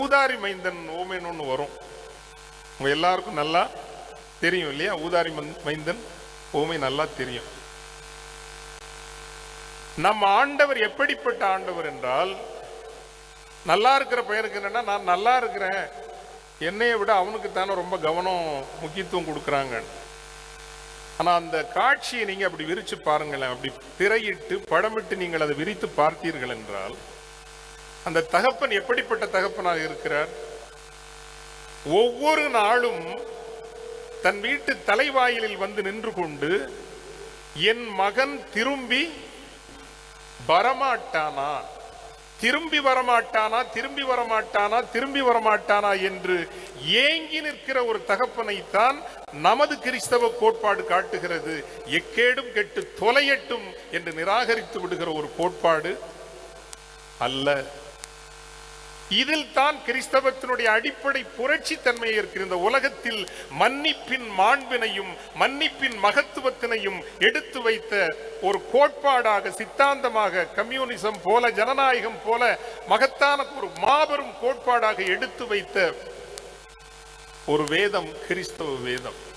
ஊதாரி மைந்தன் ஓமைன்னு ஒன்று வரும். உங்க எல்லாருக்கும் நல்லா தெரியும் இல்லையா? ஊதாரி மைந்தன் ஓமை நல்லா தெரியும். நம்ம ஆண்டவர் எப்படிப்பட்ட ஆண்டவர் என்றால் நல்லா இருக்கிற பையனுக்கு என்னன்னா நான் நல்லா இருக்கிறேன். என்னைய விட அவனுக்கு தானே ரொம்ப கவனம் முக்கியத்துவம் கொடுக்குறாங்க ஆனா அந்த காட்சியை நீங்க அப்படி விரிச்சு பாருங்களேன். அப்படி திரையிட்டு படமிட்டு நீங்கள் அதை விரித்து பார்த்தீர்கள் என்றால் அந்த தகப்பன் எப்படிப்பட்ட தகப்பனாக இருக்கிறார்? ஒவ்வொரு நாளும் தன் வீட்டு தலைவாயிலில் வந்து நின்று கொண்டு என் மகன் திரும்பி வரமாட்டானா? திரும்பி வரமாட்டானா? திரும்பி வரமாட்டானா? திரும்பி வரமாட்டானா? என்று ஏங்கி நிற்கிற ஒரு தகப்பனைத்தான் நமது கிறிஸ்தவ கோட்பாடு காட்டுகிறது. எக்கேடும் கெட்டு தொலையட்டும் என்று நிராகரித்து விடுகிற ஒரு கோட்பாடு அல்ல. இதில் தான் கிறிஸ்தவத்தினுடைய அடிப்படை புரட்சி தன்மை இருக்கிற இந்த உலகத்தில் மன்னிப்பின் மாண்பினையும் மன்னிப்பின் மகத்துவத்தினையும் எடுத்து வைத்த ஒரு கோட்பாடாக சித்தாந்தமாக கம்யூனிசம் போல ஜனநாயகம் போல மகத்தான ஒரு மாபெரும் கோட்பாடாக எடுத்து வைத்த ஒரு வேதம் கிறிஸ்தவ வேதம்.